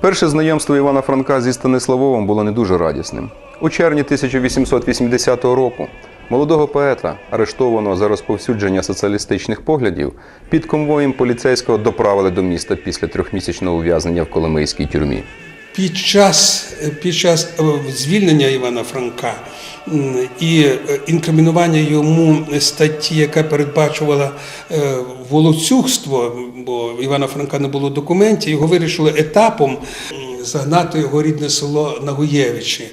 Перше знайомство Івана Франка зі Станиславовим було не дуже радісним. У червні 1880 року молодого поета, арештованого за розповсюдження соціалістичних поглядів, під конвоєм поліцейського доправили до міста після трьохмісячного ув'язнення в Коломийській тюрмі. Під час, під час е, звільнення Івана Франка і е, інкримінування йому статті, яка передбачувала е, волоцюгство, бо Івана Франка не було документів, його вирішили етапом загнати його рідне село Нагуєвичі.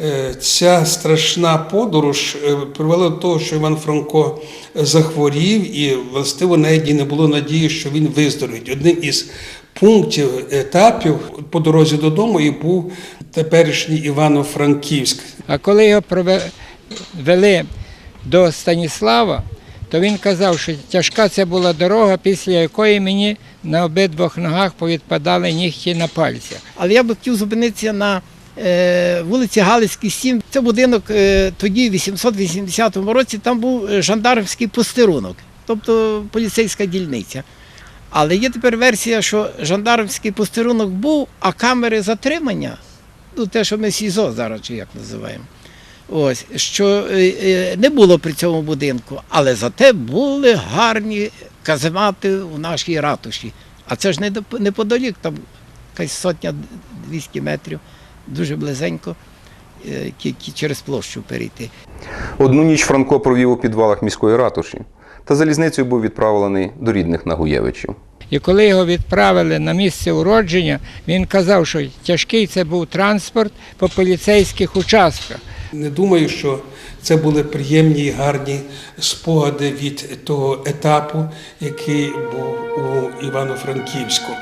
Е, Ця страшна подорож е, привела до того, що Іван Франко захворів, і властиво навіть не було надії, що він виздоровить. Одним із пунктів, етапів по дорозі додому і був теперішній Івано-Франківськ. А коли його привели до Станіслава, то він казав, що тяжка це була дорога, після якої мені на обидвох ногах повідпадали нігті на пальцях. Але я би хотів зупинитися на е, вулиці Галицькій, 7. Це будинок е, тоді, в 880 році, там був е, жандармський постерунок, тобто поліцейська дільниця. Але є тепер версія, що жандармський постерунок був, а камери затримання, ну те, що ми СІЗО зараз чи як називаємо. Ось, що не було при цьому будинку, але зате були гарні каземати у нашій ратуші. А це ж не неподалік, там якась сотня 200 метрів, дуже близенько, е, тільки через площу перейти. Одну ніч Франко провів у підвалах міської ратуші та залізницею був відправлений до рідних Нагуєвичів. І коли його відправили на місце уродження, він казав, що тяжкий це був транспорт по поліцейських участках. Не думаю, що це були приємні і гарні спогади від того етапу, який був у Івано-Франківську.